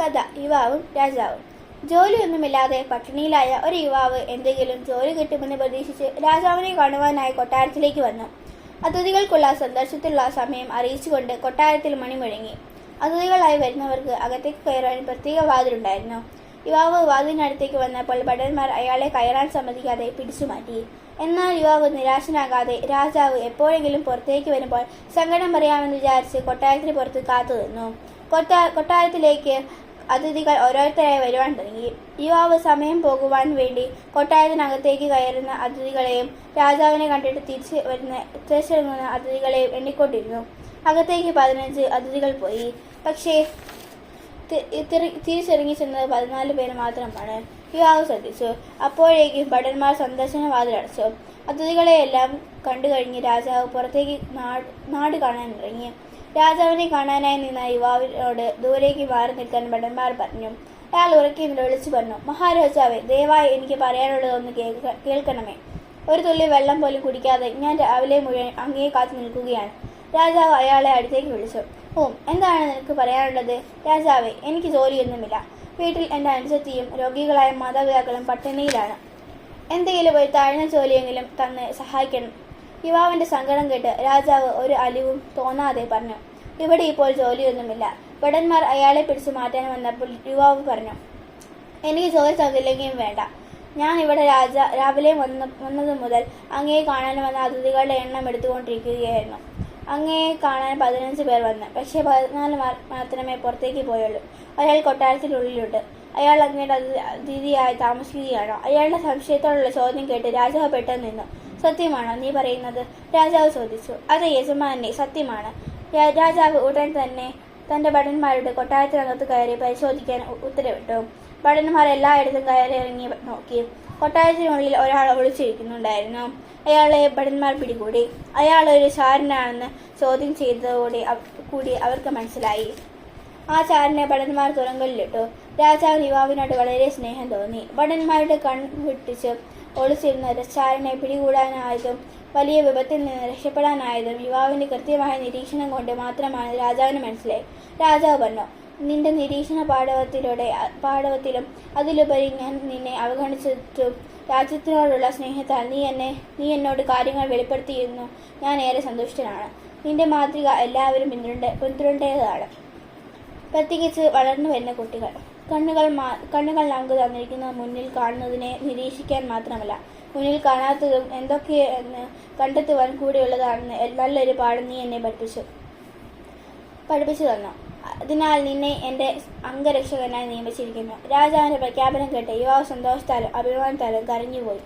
കഥ യുവാവും രാജാവും. ജോലിയൊന്നുമില്ലാതെ പട്ടിണിയിലായ ഒരു യുവാവ് എന്തെങ്കിലും ജോലി കിട്ടുമെന്ന് പ്രതീക്ഷിച്ച് രാജാവിനെ കാണുവാനായി കൊട്ടാരത്തിലേക്ക് വന്നു. അതിഥികൾക്കുള്ള സന്ദർശനത്തിലുള്ള സമയം അറിയിച്ചുകൊണ്ട് കൊട്ടാരത്തിൽ മണി മുഴങ്ങി അതിഥികളായി വരുന്നവർക്ക് അകത്തേക്ക് കയറാൻ പ്രത്യേക വാതിലുണ്ടായിരുന്നു. യുവാവ് വാതിലിനടുത്തേക്ക് വന്നപ്പോൾ ഭടന്മാർ അയാളെ കയറാൻ സമ്മതിക്കാതെ പിടിച്ചു മാറ്റി എന്നാൽ യുവാവ് നിരാശനാകാതെ രാജാവ് എപ്പോഴെങ്കിലും പുറത്തേക്ക് വരുമ്പോൾ സങ്കടം പറയാമെന്ന് വിചാരിച്ച് കൊട്ടാരത്തിന് പുറത്ത് കാത്തു നിന്നു കൊട്ടാ കൊട്ടാരത്തിലേക്ക് അതിഥികൾ ഓരോരുത്തരായി വരുവാൻ തുടങ്ങി യുവാവ് സമയം പോകുവാൻ വേണ്ടി കൊട്ടാരത്തിനകത്തേക്ക് കയറുന്ന അതിഥികളെയും രാജാവിനെ കണ്ടിട്ട് തിരിച്ച് വരുന്ന തിരിച്ചിറങ്ങുന്ന അതിഥികളെയും എണ്ണിക്കൊണ്ടിരുന്നു. അകത്തേക്ക് പതിനഞ്ച് അതിഥികൾ പോയി. പക്ഷേ തിരിച്ചിറങ്ങി ചെന്നത് പതിനാല് പേര് മാത്രമാണ്. യുവാവ് ശ്രദ്ധിച്ചു. അപ്പോഴേക്കും ഭടന്മാർ സന്ദർശന വാതിലടച്ചു അതിഥികളെയെല്ലാം കണ്ടു കഴിഞ്ഞ് രാജാവ് പുറത്തേക്ക് നാട് നാട് കാണാൻ ഇറങ്ങി. രാജാവിനെ കാണാനായി നിന്ന യുവാവിനോട് ദൂരേക്ക് മാറി നിൽക്കാൻ ഭടന്മാർ പറഞ്ഞു. അയാൾ ഉറക്കി വിളിച്ചു പറഞ്ഞു. മഹാരാജാവെ ദയവായി എനിക്ക് പറയാനുള്ളതൊന്ന് കേൾക്ക കേൾക്കണമേ. ഒരു തുള്ളി വെള്ളം പോലും കുടിക്കാതെ ഞാൻ രാവിലെ മുഴുവൻ അങ്ങേ കാത്തു നിൽക്കുകയാണ്. രാജാവ് അയാളെ അടുത്തേക്ക് വിളിച്ചു. ഓ എന്താണ് നിനക്ക് പറയാനുള്ളത്? രാജാവേ എനിക്ക് ജോലിയൊന്നുമില്ല. വീട്ടിൽ എന്റെ അനുജത്തിയും രോഗികളായ മാതാപിതാക്കളും പട്ടിണിയിലാണ്. എന്തെങ്കിലും ഒരു താഴ്ന്ന ജോലിയെങ്കിലും തന്നെ സഹായിക്കണം. യുവാവിന്റെ സങ്കടം കേട്ട് രാജാവ് ഒരു അലിവും തോന്നാതെ പറഞ്ഞു ഇവിടെ ഇപ്പോൾ ജോലിയൊന്നുമില്ല. ഭടന്മാർ അയാളെ പിടിച്ചു മാറ്റാൻ വന്നപ്പോൾ യുവാവ് പറഞ്ഞു എനിക്ക് ജോലി തന്നില്ലെങ്കിലും വേണ്ട. ഞാൻ ഇവിടെ രാജ രാവിലെ വന്ന വന്നത് മുതൽ അങ്ങയെ കാണാൻ വന്ന അതിഥികളുടെ എണ്ണം എടുത്തുകൊണ്ടിരിക്കുകയായിരുന്നു. അങ്ങയെ കാണാൻ പതിനഞ്ച് പേർ വന്നു. പക്ഷേ പതിനാല് മാത്രമേ പുറത്തേക്ക് പോയുള്ളൂ. അയാൾ കൊട്ടാരത്തിനുള്ളിലുണ്ട്. അയാൾ അങ്ങയുടെ അതി- അതിഥിയായി താമസിക്കുകയാണോ. അയാളുടെ സംശയത്തോടുള്ള ചോദ്യം കേട്ട് രാജാവ് പെട്ടെന്ന് നിന്നു സത്യമാണോ? നീ പറയുന്നത്. രാജാവ് ചോദിച്ചു. അതെ യജമാനെ സത്യമാണ്. രാജാവ് ഉടൻ തന്നെ തന്റെ ഭടന്മാരുടെ കൊട്ടാരത്തിനകത്ത് കയറി പരിശോധിക്കാൻ ഉത്തരവിട്ടു. ഭടന്മാർ എല്ലായിടത്തും കയറി ഇറങ്ങി നോക്കി. കൊട്ടാരത്തിനുള്ളിൽ ഒരാൾ ഒളിച്ചിരിക്കുന്നുണ്ടായിരുന്നു. അയാളെ ഭടന്മാർ പിടികൂടി. അയാൾ ഒരു ചാരനാണെന്ന് ചോദ്യം ചെയ്തതോടെ കൂടി അവർക്ക് മനസ്സിലായി. ആ ചാരനെ ഭടന്മാർ തുറങ്കലിലിട്ടു. രാജാവ് യുവാവിനോട് വളരെ സ്നേഹം തോന്നി. ഭടന്മാരുടെ കൺ വെട്ടിച്ച് ഒളിച്ചിരുന്ന ചാരനെ പിടികൂടാനായതും വലിയ വിപത്തിൽ നിന്ന് രക്ഷപ്പെടാനായതും യുവാവിന്റെ കൃത്യമായ നിരീക്ഷണം കൊണ്ട് മാത്രമാണ് രാജാവിന് മനസ്സിലായി രാജാവ് പറഞ്ഞു നിന്റെ നിരീക്ഷണ പാഠവത്തിലൂടെ പാഠവത്തിലും അതിലുപരി ഞാൻ നിന്നെ അവഗണിച്ചിട്ടും രാജ്യത്തിനോടുള്ള സ്നേഹത്താൽ നീ എന്നെ നീ എന്നോട് കാര്യങ്ങൾ വെളിപ്പെടുത്തിയിരുന്നു. ഞാൻ ഏറെ സന്തുഷ്ടനാണ്. നിന്റെ മാതൃക എല്ലാവരും പിന്തുടരേണ്ട പിന്തുടരേണ്ടതാണ്. പ്രത്യേകിച്ച് വളർന്നു വരുന്ന കുട്ടികൾ. കണ്ണുകൾ കണ്ണുകൾ നമുക്ക് തന്നിരിക്കുന്ന മുന്നിൽ കാണുന്നതിനെ നിരീക്ഷിക്കാൻ മാത്രമല്ല മുന്നിൽ കാണാത്തതും എന്തൊക്കെയെന്ന് കണ്ടെത്തുവാൻ കൂടിയുള്ളതാണെന്ന് നല്ലൊരു പാഠം നീ എന്നെ പഠിപ്പിച്ചു. പഠിപ്പിച്ചു തന്നു. അതിനാൽ നിന്നെ എന്റെ അംഗരക്ഷകനായി നിയമിച്ചിരിക്കുന്നു. രാജാവിന്റെ പ്രഖ്യാപനം കേട്ട് യുവാവ് സന്തോഷത്താലും അഭിമാനത്താലും കരഞ്ഞുപോയി.